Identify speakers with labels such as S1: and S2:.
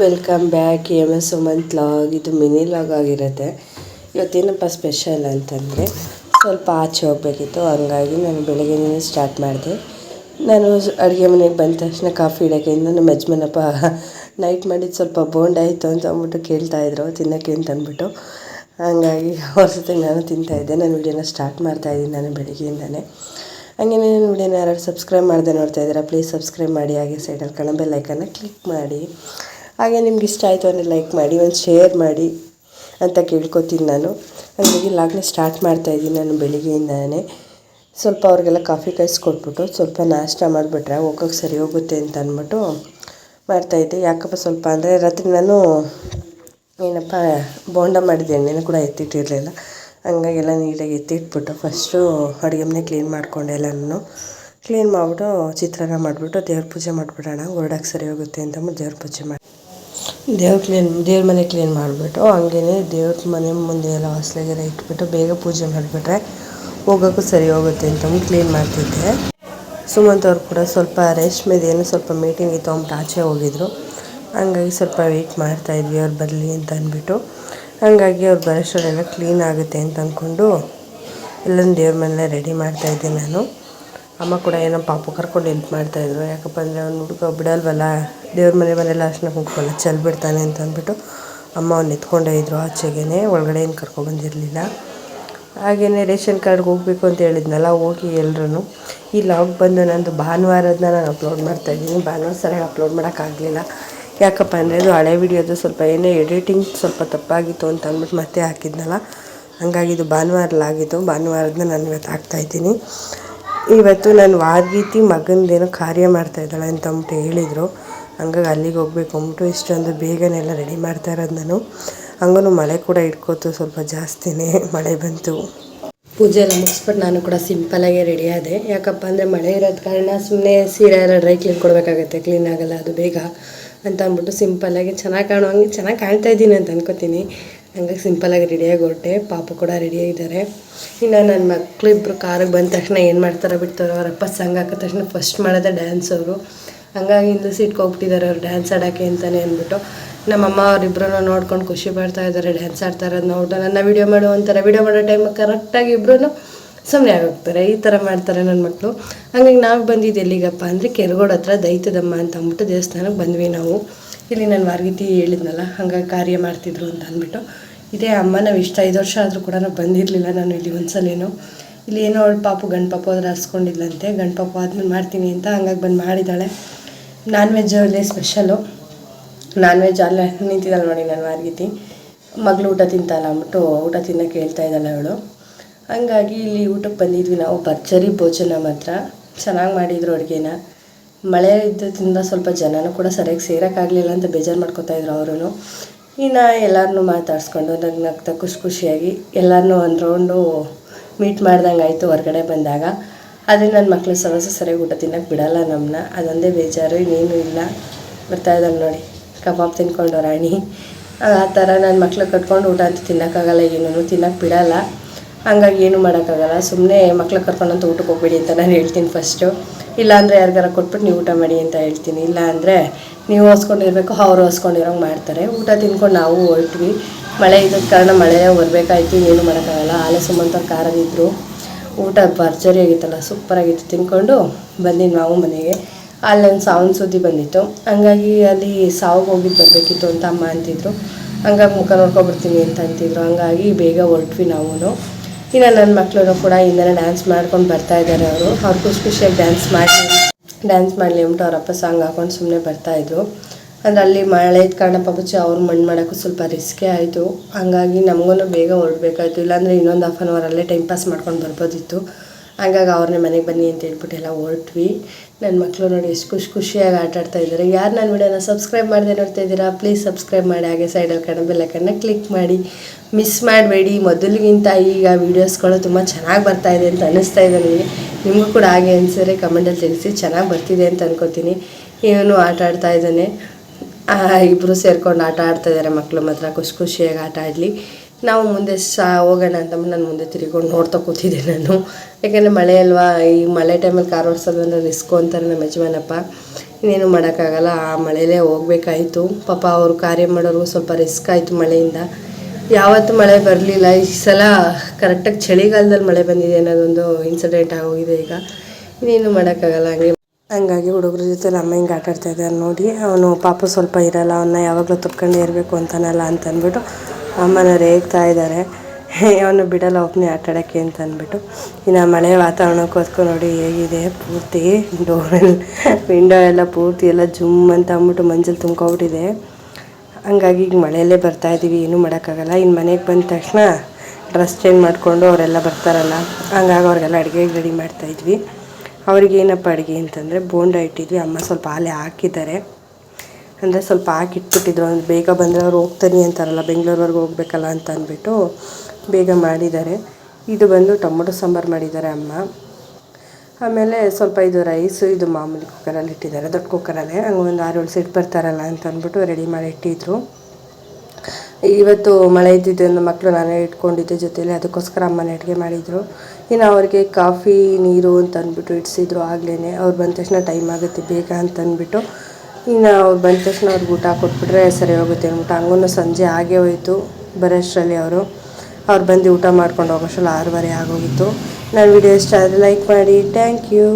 S1: Welcome back M S Sumanth log ಇದು mini log ಆಗಿರುತ್ತೆ. ಇವತ್ತೇನಪ್ಪ ಸ್ಪೆಷಲ್ ಅಂತಂದರೆ, ಸ್ವಲ್ಪ ಆಚೆ ಹೋಗಬೇಕಿತ್ತು. ಹಂಗಾಗಿ ನಾನು ಬೆಳಗ್ಗೆನೇ ಸ್ಟಾರ್ಟ್ ಮಾಡಿದೆ. ನಾನು ಅಡುಗೆ ಮನೆಗೆ ಬಂದ ತಕ್ಷಣ ಕಾಫಿ ಇಡೋಕ್ಕೆ ನಮ್ಮ ಯಜಮಾನಪ್ಪ ನೈಟ್ ಮಾಡಿದ್ದು ಸ್ವಲ್ಪ ಬೋಂಡ್ ಆಯಿತು ಅಂತ ಅಂದ್ಬಿಟ್ಟು ಕೇಳ್ತಾಯಿದ್ರು ತಿನ್ನೋಕ್ಕೆ ಅಂತ ಅಂದ್ಬಿಟ್ಟು. ಹಂಗಾಗಿ ಅವ್ರ ಜೊತೆ ನಾನು ತಿಂತಾಯಿದ್ದೆ ನಾನು ವಿಡಿಯೋನ ಸ್ಟಾರ್ಟ್ ಮಾಡ್ತಾಯಿದ್ದೀನಿ ನಾನು ಬೆಳಗ್ಗೆಯಿಂದನೇ ಹಂಗೆ ನಾನು ವಿಡಿಯೋನ ಯಾರು ಸಬ್ಸ್ಕ್ರೈಬ್ ಮಾಡದೆ ನೋಡ್ತಾ ಇದ್ದೀರಾ ಪ್ಲೀಸ್ ಸಬ್ಸ್ಕ್ರೈಬ್ ಮಾಡಿ. ಹಾಗೆ ಸೈಡಲ್ಲಿ ಕಣ ಲೈಕನ್ನು ಕ್ಲಿಕ್ ಮಾಡಿ. ಹಾಗೆ ನಿಮ್ಗೆ ಇಷ್ಟ ಆಯಿತು ಅಂದರೆ ಲೈಕ್ ಮಾಡಿ, ಒಂದು ಶೇರ್ ಮಾಡಿ ಅಂತ ಕೇಳ್ಕೊತೀನಿ ನಾನು. ಹಾಗಾಗಿ ಲಾಗ್ನ ಸ್ಟಾರ್ಟ್ ಮಾಡ್ತಾಯಿದ್ದೀನಿ ನಾನು ಬೆಳಿಗ್ಗೆಯಿಂದನೇ. ಸ್ವಲ್ಪ ಅವ್ರಿಗೆಲ್ಲ ಕಾಫಿ ಕಾಯಿಸ್ಕೊಟ್ಬಿಟ್ಟು ಸ್ವಲ್ಪ ನಾಷ್ಟ ಮಾಡಿಬಿಟ್ರೆ ಹೋಗೋಕೆ ಸರಿ ಹೋಗುತ್ತೆ ಅಂತ ಅಂದ್ಬಿಟ್ಟು ಮಾಡ್ತಾಯಿದ್ದೆ ಯಾಕಪ್ಪ ಸ್ವಲ್ಪ ಅಂದರೆ ರಾತ್ರಿ ನಾನು ಏನಪ್ಪ, ಬೋಂಡ ಮಾಡಿದ್ದೆ, ಎಣ್ಣೆನೂ ಕೂಡ ಎತ್ತಿಟ್ಟಿರಲಿಲ್ಲ. ಹಂಗಾಗಿ ಎಲ್ಲ ನೀಟಾಗಿ ಎತ್ತಿಟ್ಬಿಟ್ಟು ಫಸ್ಟು ಅಡುಗೆ ಮನೆ ಕ್ಲೀನ್ ಮಾಡಿಕೊಂಡೆ ಎಲ್ಲನೂ ಕ್ಲೀನ್ ಮಾಡಿಬಿಟ್ಟು ಚಿತ್ರಾನ್ನ ಮಾಡಿಬಿಟ್ಟು ದೇವ್ರ ಪೂಜೆ ಮಾಡಿಬಿಡೋಣ ಹೊರಡಕ್ಕೆ ಸರಿ ಹೋಗುತ್ತೆ ಅಂತ ಅಂದ್ಬಿಟ್ಟು ದೇವ್ರ ಪೂಜೆ ಮಾಡಿ ದೇವ್ರ ಕ್ಲೀನ್ ದೇವ್ರ ಮನೆ ಕ್ಲೀನ್ ಮಾಡಿಬಿಟ್ಟು ಹಂಗೇ ದೇವ್ರ ಮನೆ ಮುಂದೆ ಎಲ್ಲ ಹೊಸ್ಲಾಗೆಲ್ಲ ಇಟ್ಬಿಟ್ಟು ಬೇಗ ಪೂಜೆ ಮಾಡಿಬಿಟ್ರೆ ಹೋಗೋಕ್ಕೂ ಸರಿ ಹೋಗುತ್ತೆ ಅಂತಂದು ಕ್ಲೀನ್ ಮಾಡ್ತಿದ್ದೆ. ಸುಮಂತ್ ಅವ್ರು ಕೂಡ ಸ್ವಲ್ಪ ರೇಷ್ಮೆದು ಏನು ಸ್ವಲ್ಪ ಮೀಟಿಂಗ್ ಇತ್ತು ಅಂದ್ಬಿಟ್ಟು ಆಚೆ ಹೋಗಿದ್ರು. ಹಂಗಾಗಿ ಸ್ವಲ್ಪ ವೆಯ್ಟ್ ಮಾಡ್ತಾಯಿದ್ವಿ ಅವ್ರು ಬರಲಿ ಅಂತ ಅಂದ್ಬಿಟ್ಟು. ಹಂಗಾಗಿ ಅವ್ರು ಬರೋಷ್ಟರಲ್ಲೆಲ್ಲ ಕ್ಲೀನ್ ಆಗುತ್ತೆ ಅಂತ ಅಂದ್ಕೊಂಡು ಎಲ್ಲನೂ ದೇವ್ರ ಮನೆಯಲ್ಲೇ ರೆಡಿ ಮಾಡ್ತಾಯಿದ್ದೆ ನಾನು. ಅಮ್ಮ ಕೂಡ ಏನೋ ಪಾಪ ಕರ್ಕೊಂಡು ಹೆಲ್ಪ್ ಮಾಡ್ತಾಯಿದ್ರು ಯಾಕಪ್ಪ ಅಂದರೆ ಅವ್ನು ಹುಡುಗ ಬಿಡಲ್ವಲ್ಲ? ದೇವ್ರ ಮನೆ ಮನೆಯಲ್ಲ ಅರ್ಶಿನ ಚಲ್ ಬಿಡ್ತಾನೆ ಅಂತ ಅಂದ್ಬಿಟ್ಟು ಅಮ್ಮ ಅವ್ನು ಎತ್ಕೊಂಡೇ ಇದ್ರು ಆಚೆಗೇ ಒಳಗಡೆ ಏನು ಕರ್ಕೊಬಂದಿರಲಿಲ್ಲ ಹಾಗೆಯೇ ರೇಷನ್ ಕಾರ್ಡ್ಗೆ ಹೋಗಬೇಕು ಅಂತ ಹೇಳಿದ್ನಲ್ಲ, ಹೋಗಿ ಎಲ್ಲರೂ ಈ ಲಾಗ್ ಬಂದು ನಂದು ಭಾನುವಾರದನ್ನ ನಾನು ಅಪ್ಲೋಡ್ ಮಾಡ್ತಾಯಿದ್ದೀನಿ ಭಾನುವಾರ ಸರಿಯಾಗಿ ಅಪ್ಲೋಡ್ ಮಾಡೋಕ್ಕಾಗಲಿಲ್ಲ ಯಾಕಪ್ಪ ಅಂದರೆ ಅದು ಹಳೆ ವಿಡಿಯೋದು, ಸ್ವಲ್ಪ ಏನೇ ಎಡಿಟಿಂಗ್ ಸ್ವಲ್ಪ ತಪ್ಪಾಗಿತ್ತು ಅಂತ ಅಂದ್ಬಿಟ್ಟು ಮತ್ತೆ ಹಾಕಿದ್ನಲ್ಲ. ಹಂಗಾಗಿ ಇದು ಭಾನುವಾರಲ್ಲಾಗಿತ್ತು ಭಾನುವಾರದನ್ನ ನಾನು ಇವತ್ತು ಹಾಕ್ತಾಯಿದ್ದೀನಿ ಇವತ್ತು ನಾನು ವಾರ್ಗೀತಿ ಮಗಂದೇನೋ ಕಾರ್ಯ ಮಾಡ್ತಾ ಇದ್ದಾಳೆ ಅಂತ ಅಂದ್ಬಿಟ್ಟು ಹೇಳಿದರು. ಹಂಗಾಗಿ ಅಲ್ಲಿಗೆ ಹೋಗ್ಬೇಕು. ಅಂದ್ಬಿಟ್ಟು ಇಷ್ಟೊಂದು ಬೇಗನೆ ಎಲ್ಲ ರೆಡಿ ಮಾಡ್ತಾ ಇರೋದು ನಾನು. ಹಂಗೂ ಮಳೆ ಕೂಡ ಇಟ್ಕೋತು ಸ್ವಲ್ಪ ಜಾಸ್ತಿನೇ ಮಳೆ ಬಂತು. ಪೂಜೆ ಎಲ್ಲ ಮುಗಿಸ್ಬಿಟ್ಟು ನಾನು ಕೂಡ ಸಿಂಪಲಾಗೆ ರೆಡಿ ಆದೆ. ಯಾಕಪ್ಪ ಅಂದರೆ ಮಳೆ ಇರೋದ ಕಾರಣ ಸುಮ್ಮನೆ ಸೀರೆ ಎಲ್ಲ ಡ್ರೈ ಕ್ಲೀನ್ ಕೊಡಬೇಕಾಗತ್ತೆ ಕ್ಲೀನ್ ಆಗಲ್ಲ, ಅದು ಬೇಗ ಅಂತ ಅಂದ್ಬಿಟ್ಟು ಸಿಂಪಲ್ಲಾಗಿ ಚೆನ್ನಾಗಿ ಕಾಣೋ ಹಂಗೆ ಚೆನ್ನಾಗಿ ಕಾಣ್ತಾ ಇದ್ದೀನಿ ಅಂತ ಅನ್ಕೋತೀನಿ. ಹಂಗಾಗಿ ಸಿಂಪಲಾಗಿ ರೆಡಿಯಾಗಿ ಹೊರಟೆ, ಪಾಪ ಕೂಡ ರೆಡಿಯಾಗಿದ್ದಾರೆ ಇನ್ನು ನನ್ನ ಮಕ್ಕಳಿಬ್ರು ಕಾರಿಗೆ ಬಂದ ತಕ್ಷಣ ಏನು ಮಾಡ್ತಾರೋ ಬಿಡ್ತಾರೋ ಅವರಪ್ಪ ಸಂಘ ಹಾಕಿದ ತಕ್ಷಣ ಫಸ್ಟ್ ಮಾಡೋದೇ ಡ್ಯಾನ್ಸ್ ಅವರು. ಹಂಗಾಗಿ ಹಿಂದೆ ಸೀಟ್ಗೆ ಹೋಗ್ಬಿಟ್ಟಿದ್ದಾರೆ ಅವ್ರು ಡ್ಯಾನ್ಸ್ ಆಡೋಕ್ಕೆ ಅಂತಲೇ ಅಂದ್ಬಿಟ್ಟು. ನಮ್ಮಮ್ಮ ಅವರಿಬ್ಬರೂ ನೋಡ್ಕೊಂಡು ಖುಷಿ ಪಡ್ತಾ ಇದ್ದಾರೆ ಡ್ಯಾನ್ಸ್ ಆಡ್ತಾ ಇರೋದು ನೋಡ್ತಾ ನನ್ನ ವೀಡಿಯೋ ಮಾಡೋ ಅಂತಾರೆ. ವೀಡಿಯೋ ಮಾಡೋ ಟೈಮ್ ಕರೆಕ್ಟಾಗಿ ಇಬ್ಬರೂ ಸುಮ್ಮನೆ ಆಗೋಗ್ತಾರೆ ಈ ಥರ ಮಾಡ್ತಾರೆ ನನ್ನ ಮಕ್ಕಳು ಹಂಗಾಗಿ ನಾವು ಬಂದಿದ್ದು ಎಲ್ಲಿಗಪ್ಪ ಅಂದರೆ ಕೆರೆಗೋಡ ಹತ್ರ ದೈತ್ಯದಮ್ಮ ಅಂತ ಅಂದ್ಬಿಟ್ಟು ದೇವಸ್ಥಾನಕ್ಕೆ ಬಂದ್ವಿ ನಾವು. ಇಲ್ಲಿ ನಾನು ವಾರ್ಗಿತಿ ಹೇಳಿದ್ನಲ್ಲ, ಹಂಗಾಗಿ ಕಾರ್ಯ ಮಾಡ್ತಿದ್ರು ಅಂತ ಅಂದ್ಬಿಟ್ಟು. ಇದೇ ಅಮ್ಮ, ನಾವು ಇಷ್ಟ ಐದು ವರ್ಷ ಆದರೂ ಕೂಡ ನಾವು ಬಂದಿರಲಿಲ್ಲ ನಾನು ಇಲ್ಲಿ ಒಂದ್ಸಲೇನು. ಇಲ್ಲಿ ಏನೋ ಅವಳು ಪಾಪು, ಗಂಡು ಪಾಪು ಅದ್ರ ಹಸ್ಕೊಂಡಿದ್ಲಂತೆ ಗಂಡು ಆದ್ಮೇಲೆ ಮಾಡ್ತೀನಿ ಅಂತ ಹಂಗಾಗಿ ಬಂದು ಮಾಡಿದ್ದಾಳೆ ನಾನ್ ವೆಜ್ಜಲ್ಲೇ ಸ್ಪೆಷಲು ನಾನ್ ವೆಜ್ ಅಲ್ಲೇ ನಿಂತಿದ್ದಾಳೆ ನೋಡಿ ನಾನು ವಾರ್ಗಿತಿ ಮಗಳು ಊಟ ತಿಂತಾಳ ಅಂದ್ಬಿಟ್ಟು ಊಟ ತಿನ್ನೋಕೆ ಹೇಳ್ತಾ ಇದ್ದಾಳೆ ಅವಳು. ಹಂಗಾಗಿ ಇಲ್ಲಿ ಊಟಕ್ಕೆ ಬಂದಿದ್ವಿ ನಾವು, ಭರ್ಜರಿ ಭೋಜನ ಮಾತ್ರ. ಚೆನ್ನಾಗಿ ಮಾಡಿದ್ರು ಅಡುಗೆನ. ಮಳೆ ಇದ್ದದ್ರಿಂದ ಸ್ವಲ್ಪ ಜನನೂ ಕೂಡ ಸರಿಯಾಗಿ ಸೇರೋಕ್ಕಾಗಲಿಲ್ಲ ಅಂತ ಬೇಜಾರು ಮಾಡ್ಕೊತಾ ಇದ್ರು ಅವರು ಇನ್ನು ಎಲ್ಲರನ್ನೂ ಮಾತಾಡಿಸ್ಕೊಂಡು ನಗ್ ನಗ್ತಾ ಖುಷಿ ಖುಷಿಯಾಗಿ ಎಲ್ಲರನ್ನೂ ಒಂದು ರೌಂಡು ಮೀಟ್ ಮಾಡ್ದಂಗೆ ಆಯಿತು ಹೊರಗಡೆ ಬಂದಾಗ. ಆದರೆ ನನ್ನ ಮಕ್ಕಳು ಸಮಸ್ಯೆ ಸರಿಯಾಗಿ ಊಟ ತಿನ್ನೋಕೆ ಬಿಡಲ್ಲ ನಮ್ಮನ್ನ ಅದೊಂದೇ ಬೇಜಾರು, ಇನ್ನೇನು ಇಲ್ಲ. ಬರ್ತಾ ಇದ್ದಾನೆ ನೋಡಿ. ಕಬಾಬ್ ತಿನ್ಕೊಂಡು ರಾಣಿ. ಆ ಥರ ನನ್ನ ಮಕ್ಳು ಕಟ್ಕೊಂಡು ಊಟ ಅಂತ ತಿನ್ನೋಕ್ಕಾಗಲ್ಲ, ಏನೂ ತಿನ್ನೋಕೆ ಬಿಡಲ್ಲ. ಹಂಗಾಗಿ ಏನು ಮಾಡೋಕ್ಕಾಗಲ್ಲ. ಸುಮ್ಮನೆ ಮಕ್ಳು ಕರ್ಕೊಂಡಂತ ಊಟಕ್ಕೆ ಹೋಗ್ಬೇಡಿ ಅಂತ ನಾನು ಹೇಳ್ತೀನಿ ಫಸ್ಟು ಇಲ್ಲಾಂದರೆ ಯಾರಿಗಾರ ಕೊಟ್ಬಿಟ್ಟು ನೀವು ಊಟ ಮಾಡಿ ಅಂತ ಹೇಳ್ತೀನಿ. ಇಲ್ಲ ಅಂದರೆ ನೀವು ಹೊಸ್ಕೊಂಡಿರ್ಬೇಕು, ಅವ್ರು ಹೊಸ್ಕೊಂಡಿರೋಂಗೆ ಮಾಡ್ತಾರೆ. ಊಟ ತಿನ್ಕೊಂಡು ನಾವು ಹೊರಟ್ವಿ. ಮಳೆ ಇದ್ದ ಕಾರಣ ಮಳೆ ಬರಬೇಕಾಯ್ತು, ಏನು ಮಾಡೋಕ್ಕಾಗಲ್ಲ. ಆಲೆ ಸುಮ್ಮಂತ ಕಾರಾಗಿದ್ದರು ಊಟ ಭರ್ಜರಿ ಆಗಿತ್ತಲ್ಲ ಸೂಪರಾಗಿತ್ತು ತಿನ್ಕೊಂಡು ಬಂದಿದ್ದು ನಾವು ಮನೆಗೆ. ಅಲ್ಲೊಂದು ಸಾವನ್ ಸುದ್ದಿ ಬಂದಿತ್ತು. ಹಂಗಾಗಿ ಅಲ್ಲಿ ಸಾವಿಗೆ ಹೋಗಿದ್ದು ಬರಬೇಕಿತ್ತು ಅಂತ ಅಮ್ಮ ಅಂತಿದ್ರು. ಹಂಗಾಗಿ ಮುಖ ನೋಡ್ಕೊಬಿಡ್ತೀನಿ ಅಂತ ಅಂತಿದ್ರು. ಹಂಗಾಗಿ ಬೇಗ ಹೊರಟ್ವಿ ನಾವು ಇನ್ನು ನನ್ನ ಮಕ್ಕಳು ಕೂಡ ಹಿಂದೆನೇ ಡ್ಯಾನ್ಸ್ ಮಾಡ್ಕೊಂಡು ಬರ್ತಾ ಇದ್ದಾರೆ ಅವರು. ಅವ್ರು ಖುಷಿ ಖುಷಿಯಾಗಿ ಡ್ಯಾನ್ಸ್ ಮಾಡಿ ಡ್ಯಾನ್ಸ್ ಮಾಡಲಿ ಅಂದ್ಬಿಟ್ಟು ಅಪ್ಪ ಸಾಂಗ್ ಹಾಕೊಂಡು ಸುಮ್ಮನೆ ಬರ್ತಾಯಿದ್ರು ಅಂದರೆ ಅಲ್ಲಿ ಮಳೆ ಕಾರಣ ಪಪ್ಪಚ್ಚಿ ಅವ್ರು ಮಣ್ಣು ಮಾಡೋಕ್ಕೂ ಸ್ವಲ್ಪ ರಿಸ್ಕೇ ಆಯಿತು. ಹಾಗಾಗಿ ನಮಗೂ ಬೇಗ ಹೊರಡ್ಬೇಕಾಯ್ತು. ಇಲ್ಲಾಂದರೆ ಇನ್ನೊಂದು ಹಾಫ್ ಆನ್ ಅವರಲ್ಲೇ ಟೈಮ್ ಪಾಸ್ ಮಾಡ್ಕೊಂಡು ಬರ್ಬೋದಿತ್ತು. ಹಂಗಾಗಿ ಅವ್ರನ್ನೇ ಮನೆಗೆ ಬನ್ನಿ ಅಂತ ಹೇಳ್ಬಿಟ್ಟು ಎಲ್ಲ ಹೊರಟ್ವಿ. ನನ್ನ ಮಕ್ಕಳು ನೋಡಿ ಎಷ್ಟು ಖುಷಿ ಖುಷಿಯಾಗಿ ಆಟ ಆಡ್ತಾ ಇದ್ದಾರೆ ಯಾರು ನನ್ನ ವಿಡಿಯೋನ ಸಬ್ಸ್ಕ್ರೈಬ್ ಮಾಡಿದೆ ನೋಡ್ತಾ ಇದ್ದೀರಾ ಪ್ಲೀಸ್ ಸಬ್ಸ್ಕ್ರೈಬ್ ಮಾಡಿ. ಹಾಗೆ ಸೈಡಲ್ಲಿ ಕಣ ಬೆಲ್ಲಕ್ಕನ್ನ ಕ್ಲಿಕ್ ಮಾಡಿ. ಮಿಸ್ ಮಾಡಬೇಡಿ. ಮೊದಲಿಗಿಂತ ಈಗ ವೀಡಿಯೋಸ್ಗಳು ತುಂಬ ಚೆನ್ನಾಗಿ ಬರ್ತಾ ಇದೆ ಅಂತ ಅನ್ನಿಸ್ತಾ ಇದೆ ನನಗೆ. ನಿಮಗೂ ಕೂಡ ಹಾಗೆ ಅನಿಸಿದ್ರೆ ಕಮೆಂಟಲ್ಲಿ ತಿಳಿಸಿ. ಚೆನ್ನಾಗಿ ಬರ್ತಿದೆ ಅಂತ ಅನ್ಕೋತೀನಿ. ಇವನು ಆಟ ಆಡ್ತಾ ಇದ್ದಾನೆ. ಇಬ್ಬರು ಸೇರ್ಕೊಂಡು ಆಟ ಆಡ್ತಾ ಇದ್ದಾರೆ ಮಕ್ಕಳು ಮಾತ್ರ. ಖುಷಿ ಖುಷಿಯಾಗಿ ಆಟ ಆಡಲಿ. ನಾವು ಮುಂದೆ ಸಾ, ಹೋಗೋಣ ಅಂತ ನಾನು ಮುಂದೆ ತಿರ್ಕೊಂಡು ನೋಡ್ತಾ ಕೂತಿದ್ದೆ ನಾನು. ಯಾಕೆಂದರೆ ಮಳೆ ಅಲ್ವಾ, ಈ ಮಳೆ ಟೈಮಲ್ಲಿ ಕಾರ್ ಓಡಿಸೋದಂದ್ರೆ ರಿಸ್ಕು ಅಂತಾರೆ ನಮ್ಮ ಯಜಮಾನಪ್ಪ. ಇನ್ನೇನು ಮಾಡೋಕ್ಕಾಗಲ್ಲ, ಆ ಮಳೆಯಲ್ಲೇ ಹೋಗಬೇಕಾಯಿತು. ಪಾಪ ಅವರು ಕಾರ್ಯ ಮಾಡೋರು ಸ್ವಲ್ಪ ರಿಸ್ಕ್ ಆಯಿತು ಮಳೆಯಿಂದ. ಯಾವತ್ತು ಮಳೆ ಬರಲಿಲ್ಲ. ಈ ಸಲ ಕರೆಕ್ಟಾಗಿ ಚಳಿಗಾಲದಲ್ಲಿ ಮಳೆ ಬಂದಿದೆ ಅನ್ನೋದೊಂದು ಇನ್ಸಿಡೆಂಟ್ ಆಗೋಗಿದೆ ಈಗ. ಇನ್ನೇನು ಮಾಡೋಕ್ಕಾಗಲ್ಲ, ಹಂಗೆ. ಹಂಗಾಗಿ ಹುಡುಗ್ರ ಜೊತೆ ಅಮ್ಮ ಹಿಂಗೆ ಆಟಾಡ್ತಾ ಇದ್ದಾರೆ ನೋಡಿ. ಅವನು ಪಾಪ ಸ್ವಲ್ಪ ಇರಲ್ಲ, ಅವನ್ನ ಯಾವಾಗಲೂ ತುಪ್ಕೊಂಡೇ ಇರಬೇಕು ಅಂತಾನಲ್ಲ ಅಂತ ಅಂದ್ಬಿಟ್ಟು ಅಮ್ಮನ ರೇಗ್ತಾ ಇದ್ದಾರೆ. ಅವನು ಬಿಡಲ್ಲ ಒಬ್ಬನೇ ಆಟಾಡೋಕ್ಕೆ ಅಂತ ಅಂದ್ಬಿಟ್ಟು. ಇನ್ನು ಮಳೆ ವಾತಾವರಣಕ್ಕೆ ನೋಡಿ, ಹೇಗಿದೆ? ಪೂರ್ತಿ ಡೋರಲ್ಲಿ ವಿಂಡೋ ಎಲ್ಲ ಪೂರ್ತಿ ಎಲ್ಲ ಜುಮ್ ಅಂತ ಅಂದ್ಬಿಟ್ಟು ಮಂಜಲ್ಲಿ ತುಂಬ್ಕೊಬಿಟ್ಟಿದೆ. ಹಂಗಾಗಿ ಈಗ ಮಳೆಯಲ್ಲೇ ಬರ್ತಾ ಇದ್ದೀವಿ, ಏನೂ ಮಾಡೋಕ್ಕಾಗಲ್ಲ. ಇನ್ನು ಮನೆಗೆ ಬಂದ ತಕ್ಷಣ ಡ್ರೆಸ್ ಚೇಂಜ್ ಮಾಡಿಕೊಂಡು ಅವರೆಲ್ಲ ಬರ್ತಾರಲ್ಲ, ಹಂಗಾಗಿ ಅವ್ರಿಗೆಲ್ಲ ಅಡುಗೆ ರೆಡಿ ಮಾಡ್ತಾಯಿದ್ವಿ ಅವ್ರಿಗೆ ಏನಪ್ಪ ಅಡುಗೆ ಅಂತಂದರೆ, ಬೋಂಡ ಇಟ್ಟಿದ್ವಿ. ಅಮ್ಮ ಸ್ವಲ್ಪ ಹಾಲೆ ಹಾಕಿದ್ದಾರೆ. ಅಂದರೆ ಸ್ವಲ್ಪ ಹಾಕಿಟ್ಬಿಟ್ಟಿದ್ರು ಅಂದರೆ ಬೇಗ ಬಂದರೆ ಅವ್ರು ಹೋಗ್ತಾನೆ ಅಂತಾರಲ್ಲ, ಬೆಂಗ್ಳೂರ್ವರೆಗೆ ಹೋಗ್ಬೇಕಲ್ಲ ಅಂತ ಅಂದ್ಬಿಟ್ಟು ಬೇಗ ಮಾಡಿದ್ದಾರೆ. ಇದು ಬಂದು ಟೊಮೊಟೊ ಸಾಂಬಾರು ಮಾಡಿದ್ದಾರೆ ಅಮ್ಮ. ಆಮೇಲೆ ಸ್ವಲ್ಪ ಇದು ರೈಸು ಇದು ಮಾಮೂಲಿ ಕುಕ್ಕರಲ್ಲಿ ಇಟ್ಟಿದ್ದಾರೆ, ದೊಡ್ಡ ಕುಕ್ಕರಲ್ಲೇ ಹಂಗೆ ಒಂದು ಆರು ಏಳು ಸೀಟ್ ಬರ್ತಾರಲ್ಲ ಅಂತ ಅಂದ್ಬಿಟ್ಟು ರೆಡಿ ಮಾಡಿ ಇಟ್ಟಿದ್ರು. ಇವತ್ತು ಮಳೆ ಇದ್ದಿದ್ದನ್ನು ಮಕ್ಕಳು ನಾನೇ ಇಟ್ಕೊಂಡಿದ್ದೆ ಜೊತೆಯಲ್ಲಿ ಅದಕ್ಕೋಸ್ಕರ ಅಮ್ಮನ ಅಡುಗೆ ಮಾಡಿದರು. ಇನ್ನು ಅವ್ರಿಗೆ ಕಾಫಿ, ನೀರು ಅಂತ ಅಂದ್ಬಿಟ್ಟು ಇಡಿಸಿದ್ರು ಆಗಲೇ ಅವ್ರು ಬಂದ ತಕ್ಷಣ ಟೈಮ್ ಆಗುತ್ತೆ ಬೇಗ ಅಂತ ಅಂದ್ಬಿಟ್ಟು ಇನ್ನು ಅವ್ರು ಬಂದ ತಕ್ಷಣ ಅವ್ರಿಗೆ ಊಟ ಕೊಟ್ಬಿಟ್ರೆ ಸರಿ ಹೋಗುತ್ತೆ ಅಂದ್ಬಿಟ್ಟು ಹಂಗೂ ಸಂಜೆ ಆಗೇ ಹೋಯಿತು ಬರೋಷ್ಟರಲ್ಲಿ ಅವರು. ಅವ್ರು ಬಂದು ಊಟ ಮಾಡ್ಕೊಂಡು ಹೋಗೋಷ್ಟರಲ್ಲಿ ಆರೂವರೆ ಆಗೋಗಿತ್ತು. ನನ್ನ ವಿಡಿಯೋ ಇಷ್ಟ ಆದರೆ ಲೈಕ್ ಮಾಡಿ. Thank you